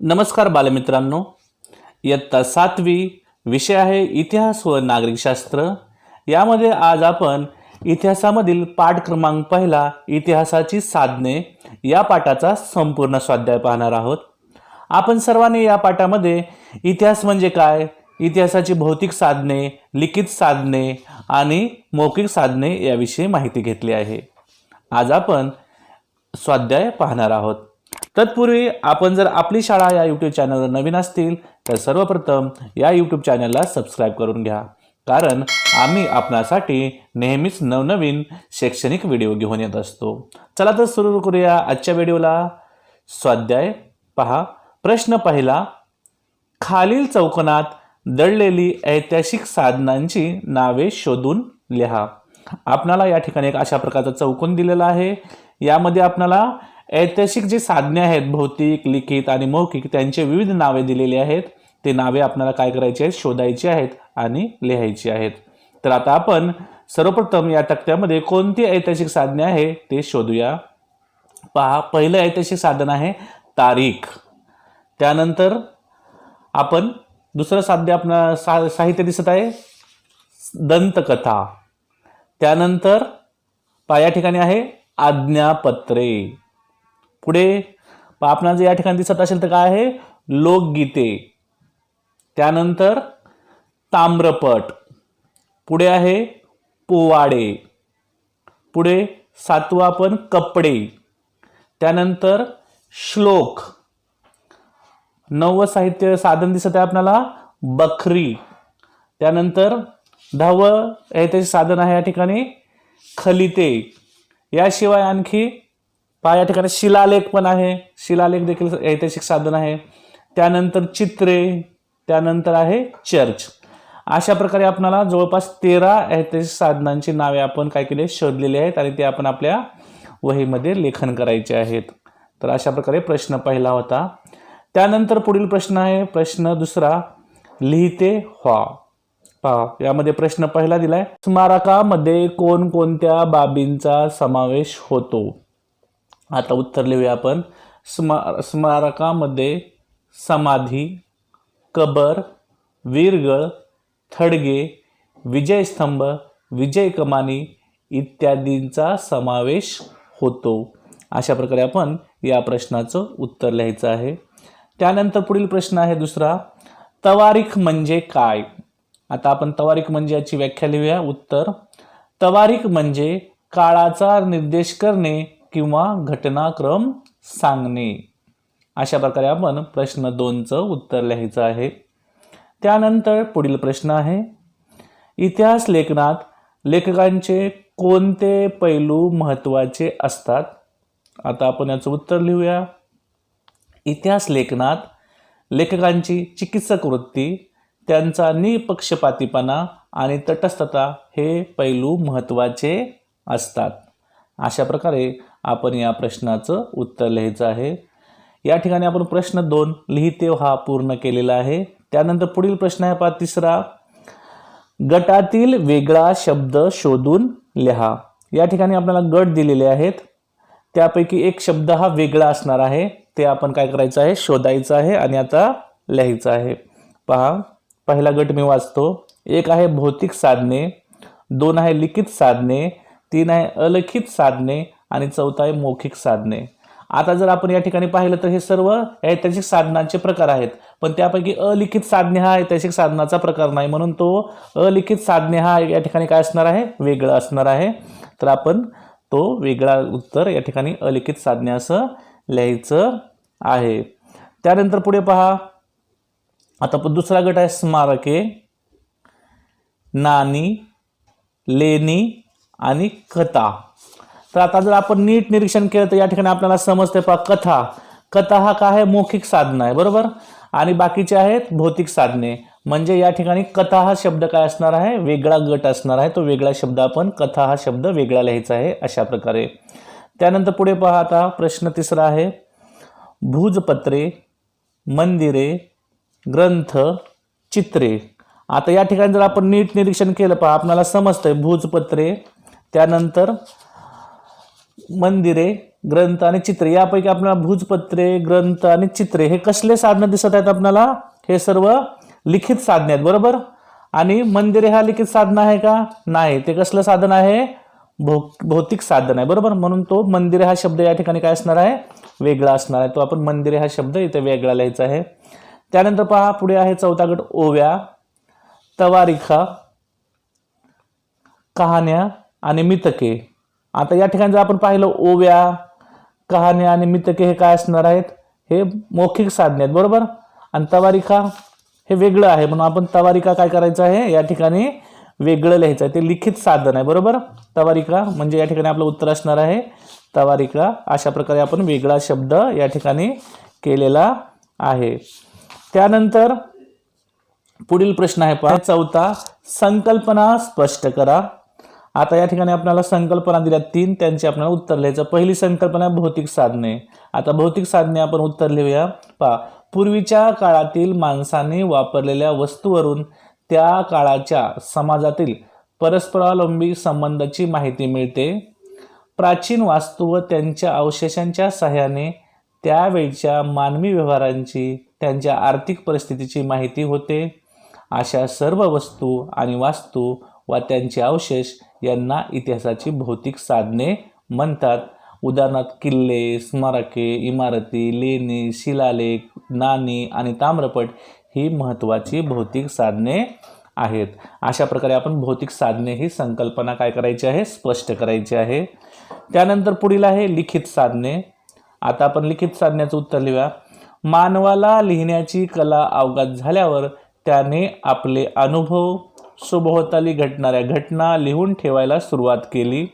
नमस्कार बालमित्रांनो. इयत्ता सातवी विषय आहे इतिहास व नागरिकशास्त्र. यामध्ये आज आपण इतिहासामधील पाठ क्रमांक पहिला इतिहासाची साधने या पाठाचा संपूर्ण स्वाध्याय पाहणार आहोत. आपण सर्वांनी या पाठामध्ये इतिहास म्हणजे काय इतिहासाची भौतिक साधने लिखित साधने आणि मौखिक साधने याविषयी माहिती घेतली आहे. आज आपण स्वाध्याय पाहणार आहोत. तत्पूर्वी आपण जर आपली शाळा या यूट्यूब चॅनलवर नवीन असतील तर सर्वप्रथम या यूट्यूब चॅनलला सबस्क्राईब करून घ्या. कारण आम्ही आपणासाठी नेहमीच नवनवीन शैक्षणिक व्हिडिओ घेऊन येत असतो. चला तर सुरू करूया आजच्या व्हिडिओला स्वाध्याय पहा. प्रश्न पहिला खालील चौकोनात दडलेली ऐतिहासिक साधनांची नावे शोधून लिहा. आपणाला या ठिकाणी एक अशा प्रकारचा चौकोन दिलेला आहे. यामध्ये आपणाला ऐतिहासिक जी साधने आहेत भौतिक लिखित आणि मौखिक त्यांचे विविध नावे दिलेली आहेत. ते नावे आपल्याला काय करायची आहेत? शोधायची आहेत आणि लिहायची आहेत. तर आता आपण सर्वप्रथम या तक्त्यामध्ये कोणती ऐतिहासिक साधने आहे ते शोधूया. पहा पहिलं ऐतिहासिक साधन आहे तारीख. त्यानंतर आपण दुसरं साध्य आपण सा साहित्य दिसत आहे. दंतकथा. त्यानंतर पहा या ठिकाणी आहे आज्ञापत्रे. पुढे आपणा आपणाला जर या ठिकाणी दिसत असेल तर काय आहे? लोकगीते. त्यानंतर ताम्रपट. पुढे आहे पोवाडे. पुढे सातवा पण कपडे. त्यानंतर श्लोक. नव साहित्य साधन दिसत आहे आपल्याला बखरी. त्यानंतर दहावं त्याचे साधन आहे या ठिकाणी खलिते. याशिवाय आणखी पहा या ठिकाणी शिलालेख पण आहे. शिलालेख देखील ऐतिहासिक साधन आहे. त्यानंतर चित्रे त्यानंतर आहे चर्च. अशा प्रकारे आपणाला जवळपास तेरा ऐतिहासिक साधनांची नावे आपण काय केले शोधलेली आहेत आणि ते आपण आपल्या वहीमध्ये लेखन करायचे आहेत. तर अशा प्रकारे प्रश्न पहिला होता. त्यानंतर पुढील प्रश्न आहे. प्रश्न दुसरा लिहिते व्हा. पहा यामध्ये प्रश्न पहिला दिलाय. स्मारकामध्ये कोणकोणत्या बाबींचा समावेश होतो? आता उत्तर लिहूया आपण. स्मा स्मारकामध्ये समाधी कबर वीरगळ थडगे विजयस्तंभ विजय कमानी इत्यादींचा समावेश होतो. अशा प्रकारे आपण या प्रश्नाचं उत्तर लिहायचं आहे. त्यानंतर पुढील प्रश्न आहे दुसरा तवारीख म्हणजे काय? आता आपण तवारीख म्हणजे याची व्याख्या लिहूया. उत्तर तवारीख म्हणजे काळाचा निर्देश करणे किंवा घटनाक्रम सांगणे. अशा प्रकारे आपण प्रश्न दोनचं उत्तर लिहायचं आहे. त्यानंतर पुढील प्रश्न आहे इतिहास लेखनात लेखकांचे कोणते पैलू महत्त्वाचे असतात? आता आपण याचं उत्तर लिहूया. इतिहास लेखनात लेखकांची चिकित्सक वृत्ती त्यांचा निपक्षपातीपणा आणि तटस्थता हे पैलू महत्त्वाचे असतात. अशा प्रकारे आपण या प्रश्नाचं उत्तर लिहायचं आहे. या ठिकाणी आपण प्रश्न दोन लिहिते हा पूर्ण केलेला आहे. त्यानंतर पुढील प्रश्न आहे पहा तिसरा. गटातील वेगळा शब्द शोधून लिहा. या ठिकाणी आपल्याला गट दिलेले आहेत. त्यापैकी एक शब्द हा वेगळा असणार आहे. ते आपण काय करायचं आहे? शोधायचं आहे आणि आता लिहायचं आहे. पहा पहिला गट मी वाचतो. एक आहे भौतिक साधने दोन आहे लिखित साधने तीन आहे अलिखित साधने आणि चौथा आहे मौखिक साधने. आता जर आपण या ठिकाणी पाहिलं तर हे सर्व ऐतिहासिक साधनांचे प्रकार आहेत. पण त्यापैकी अलिखित साधने हा ऐतिहासिक साधनाचा प्रकार नाही. म्हणून तो अलिखित साधने हा या ठिकाणी काय असणार आहे? वेगळं असणार आहे. तर आपण तो वेगळा उत्तर या ठिकाणी अलिखित साधने असं लिहायचं आहे. त्यानंतर पुढे पहा. आता पण दुसरा गट आहे स्मारके. नाणी लेणी आणि कथा. तर आता जर आपण नीट निरीक्षण केलं तर या ठिकाणी आपल्याला समजते पहा कथा. कथा हा काय आहे? मौखिक साधन आहे बरोबर? आणि बाकीचे आहेत भौतिक साधने. म्हणजे या ठिकाणी कथा हा शब्द काय असणार आहे? वेगळा गट असणार आहे. तो वेगळा शब्द आपण कथा हा शब्द वेगळा लिहायचा आहे अशा प्रकारे. त्यानंतर पुढे पहा आता प्रश्न तिसरा आहे. भूजपत्रे मंदिरे ग्रंथ चित्रे. आता या ठिकाणी जर आपण नीट निरीक्षण केलं पहा आपल्याला समजतंय भूजपत्रे. त्यानंतर मंदिरे ग्रंथ आणि चित्रे यापैकी आपल्याला भूजपत्रे ग्रंथ आणि चित्रे हे कसले साधनं दिसत आहेत आपल्याला? हे सर्व लिखित साधने आहेत बरोबर? आणि मंदिरे हा लिखित साधन आहे का? नाही. ते कसलं साधन आहे? भौ भौतिक साधन आहे बरोबर? म्हणून तो मंदिरे हा शब्द या ठिकाणी काय असणार आहे? वेगळा असणार आहे. तो आपण मंदिरे हा शब्द इथे वेगळा लिहायचा आहे. त्यानंतर पहा पुढे आहे चौथा गट ओव्या तवारिखा कहाण्या आणि मितके. आता या ठिकाणी जर आपण पाहिलं ओव्या कहाण्या आणि मितके हे काय असणार आहेत? हे मौखिक साधने आहेत बरोबर? आणि तवारिका हे वेगळं आहे. म्हणून आपण तवारिका काय करायचं आहे? या ठिकाणी वेगळं लिहायचं आहे. ते लिखित साधन आहे बरोबर? तवारिका म्हणजे या ठिकाणी आपलं उत्तर असणार आहे. तवारिका अशा प्रकारे आपण वेगळा शब्द या ठिकाणी केलेला आहे. त्यानंतर पुढील प्रश्न आहे पहा. चौथा संकल्पना स्पष्ट करा. आता या ठिकाणी आपल्याला संकल्पना दिल्या. तीन त्यांची आपल्याला उत्तर लिहायचं. पहिली संकल्पना आहे भौतिक साधने. आता भौतिक साधने आपण उत्तर लिहूया. पहा. पूर्वीच्या काळातील माणसाने वापरलेल्या वस्तूवरून त्या काळाच्या समाजातील परस्परावलंबी संबंधाची माहिती मिळते. प्राचीन वास्तू व त्यांच्या अवशेषांच्या सहाय्याने त्यावेळच्या मानवी व्यवहारांची त्यांच्या आर्थिक परिस्थितीची माहिती होते. अशा सर्व वस्तू आणि वास्तू व त्यांचे अवशेष यांना इतिहासाची भौतिक साधने म्हणतात. उदाहरणार्थ किल्ले स्मारके इमारती लेणी शिलालेख नाणी आणि ताम्रपट ही महत्त्वाची भौतिक साधने आहेत. अशा प्रकारे आपण भौतिक साधने ही संकल्पना काय करायची आहे? स्पष्ट करायची आहे. त्यानंतर पुढील आहे लिखित साधने. आता आपण लिखित साधण्याचं उत्तर लिहूया. मानवाला लिहिण्याची कला अवगत झाल्यावर त्याने आपले अनुभव सभोवताली घटणाऱ्या घटना लिहून ठेवायला सुरुवात केली.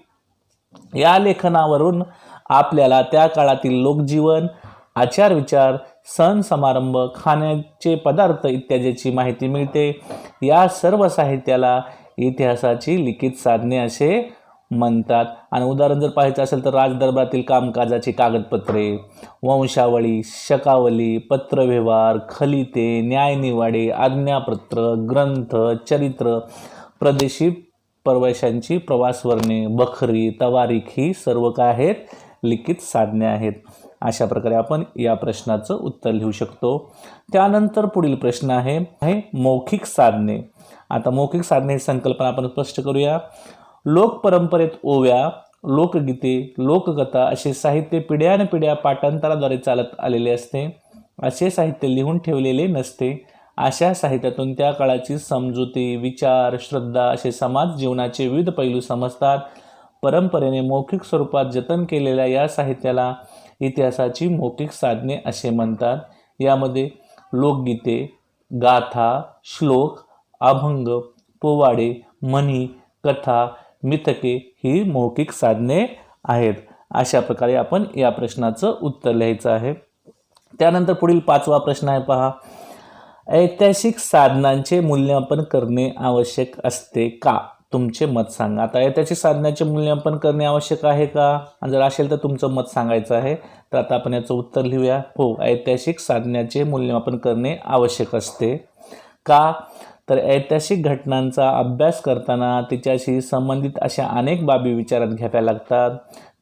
या लेखनावरून आपल्याला त्या काळातील लोकजीवन आचार विचार सण समारंभ खाण्याचे पदार्थ इत्यादीची माहिती मिळते. या सर्व साहित्याला इतिहासाची लिखित साधने असे म्हणतात. आणि उदाहरण जर पाहायचं असेल तर राजदरबारातील कामकाजाची कागदपत्रे वंशावळी शकावली पत्रव्यवहार खलिते न्यायनिवाडे आज्ञापत्र ग्रंथ चरित्र प्रदेशी प्रवेशांची प्रवासवर्णे बखरी तवारीख ही सर्व काय आहेत? लिखित साधने आहेत. अशा प्रकारे आपण या प्रश्नाचं उत्तर लिहू शकतो. त्यानंतर पुढील प्रश्न आहे आहे मौखिक साधने. आता मौखिक साधने ही संकल्पना आपण स्पष्ट करूया. लोकपरंपरेत ओव्या लोकगीते लोककथा असे साहित्य पिढ्यान पिढ्या पाठांतराद्वारे चालत आलेले असते. असे साहित्य लिहून ठेवलेले नसते. अशा साहित्यातून त्या काळाची समजुती विचार श्रद्धा असे समाज जीवनाचे विविध पैलू समजतात. परंपरेने मौखिक स्वरूपात जतन केलेल्या या साहित्याला इतिहासाची मौखिक साधने असे म्हणतात. यामध्ये लोकगीते गाथा श्लोक अभंग पोवाडे म्हणी कथा मिथके ही मौखिक साधने आहेत. अशा प्रकारे आपण या प्रश्नाचं उत्तर लिहायचं आहे. त्यानंतर पुढील पाचवा प्रश्न आहे पहा. ऐतिहासिक साधनांचे मूल्यमापन करणे आवश्यक असते का? तुमचे मत सांगा. आता ऐतिहासिक साधनाचे मूल्यमापन करणे आवश्यक आहे का? आणि जर असेल तर तुमचं मत सांगायचं आहे तर आता आपण याचं उत्तर लिहूया. हो ऐतिहासिक साधनाचे मूल्यमापन करणे आवश्यक असते का? तर ऐतिहासिक घटनांचा अभ्यास करताना तिच्याशी संबंधित अशा अनेक बाबी विचारात घ्याव्या लागतात.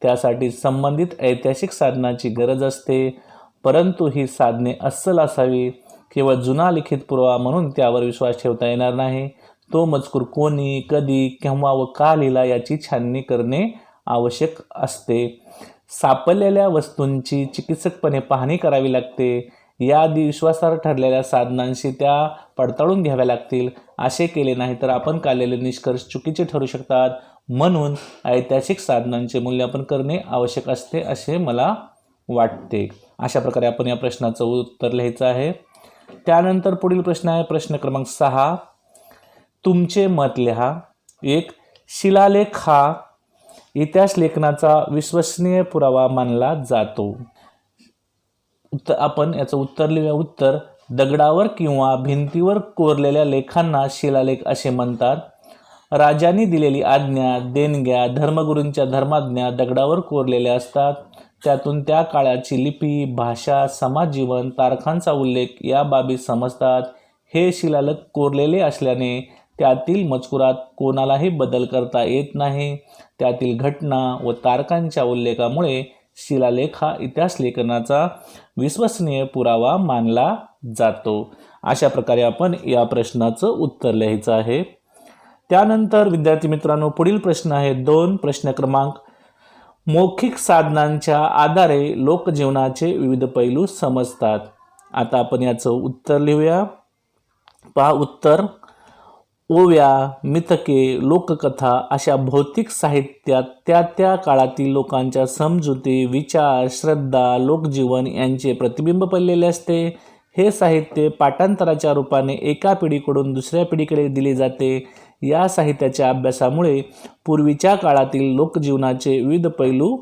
त्यासाठी संबंधित ऐतिहासिक साधनाची गरज असते. परंतु ही साधने अस्सल असावी केवळ जुना लिखित पुरावा म्हणून त्यावर विश्वास ठेवता येणार नाही. तो मजकूर कोणी कधी केव्हा व का लिहिला याची छाननी करणे आवश्यक असते. सापडलेल्या वस्तूंची चिकित्सकपणे पाहणी करावी लागते. याआधी विश्वासार्ह ठरलेल्या साधनांशी त्या पडताळून घ्याव्या लागतील. असे केले नाही तर आपण काढलेले निष्कर्ष चुकीचे ठरू शकतात. म्हणून ऐतिहासिक साधनांचे मूल्यांकन करणे आवश्यक असते असे मला वाटते. अशा प्रकारे आपण या प्रश्नाचं उत्तर लिहायचं आहे. त्यानंतर पुढील प्रश्न आहे. प्रश्न क्रमांक सहा. तुमचे मत लिहा. एक शिलालेख हा इतिहास लेखनाचा विश्वसनीय पुरावा मानला जातो. उत्तर आपण याचं उत्तर लिहूया. उत्तर दगडावर किंवा भिंतीवर कोरलेल्या लेखांना शिलालेख असे म्हणतात. राजांनी दिलेली आज्ञा देणग्या धर्मगुरूंच्या धर्माज्ञा दगडावर कोरलेल्या असतात. त्यातून त्या काळाची लिपी भाषा समाजजीवन तारखांचा उल्लेख या बाबी समजतात. हे शिलालेख कोरलेले असल्याने त्यातील मजकुरात कोणालाही बदल करता येत नाही. त्यातील घटना व तारखांच्या उल्लेखामुळे शिलालेख हा इतिहास लेखनाचा विश्वसनीय पुरावा मानला जातो. अशा प्रकारे आपण या प्रश्नाचं उत्तर लिहायचं आहे. त्यानंतर विद्यार्थी मित्रांनो पुढील प्रश्न आहे. दोन प्रश्न क्रमांक. मौखिक साधनांच्या आधारे लोकजीवनाचे विविध पैलू समजतात. आता आपण याचं उत्तर लिहूया. पहा उत्तर. ओव्या मिथके लोककथा अशा भौतिक साहित्यात त्या त्या काळातील लोकांच्या समजुती विचार श्रद्धा लोकजीवन यांचे प्रतिबिंब पडलेले असते. हे साहित्य पाठांतराच्या रूपाने एका पिढीकडून दुसऱ्या पिढीकडे दिले जाते. या साहित्याच्या अभ्यासामुळे पूर्वीच्या काळातील लोकजीवनाचे विविध पैलू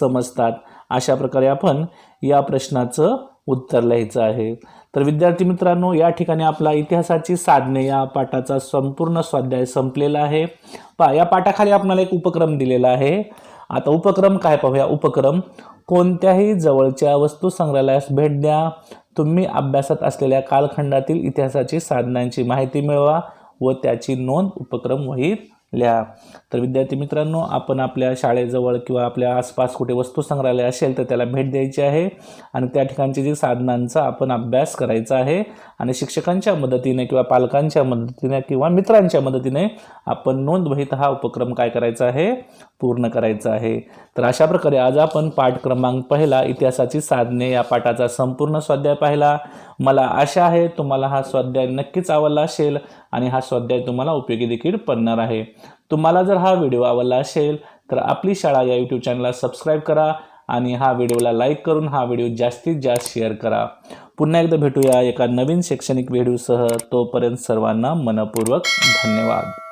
समजतात. अशा प्रकारे आपण या प्रश्नाचं उत्तर लिहायचं आहे. तर विद्यार्थी मित्रांनो या ठिकाणी आपला इतिहासाची साधने या पाठाचा संपूर्ण स्वाध्याय संपलेला आहे. पा या पाठाखाली आपल्याला एक उपक्रम दिलेला आहे. आता उपक्रम काय पाहूया? उपक्रम कोणत्याही जवळच्या वस्तू संग्रहालयास भेट द्या. तुम्ही अभ्यासात असलेल्या कालखंडातील इतिहासाची साधनांची माहिती मिळवा व त्याची नोंद उपक्रम वहीत लिहा तर विद्यार्थी मित्रांनो आपण आपल्या शाळेजवळ किंवा आपल्या आसपास कुठे वस्तू संग्रहालय असेल तर त्याला भेट द्यायची आहे. आणि त्या ठिकाणची जी साधनांचा आपण अभ्यास करायचा आहे आणि शिक्षकांच्या मदतीने किंवा पालकांच्या मदतीने किंवा मित्रांच्या मदतीने आपण नोंद वहीत हा उपक्रम काय करायचा आहे? पूर्ण करायचा आहे. तर अशा प्रकारे आज आपण पाठ क्रमांक पहिला इतिहासाची साधने या पाठाचा संपूर्ण स्वाध्याय पाहिला. मला आशा आहे तुम्हाला हा स्वाध्याय नक्कीच आवडला असेल आणि हा स्वाध्याय तुम्हाला उपयोगी देखील पडणार आहे. तुम्हाला जर हा व्हिडिओ आवडला असेल तर आपली शाळा या यूट्यूब चॅनलला सबस्क्राईब करा आणि हा व्हिडिओला लाईक करून हा व्हिडिओ जास्तीत जास्त शेअर करा. पुन्हा एकदा भेटूया एका नवीन शैक्षणिक व्हिडिओसह तोपर्यंत सर्वांना मनपूर्वक धन्यवाद.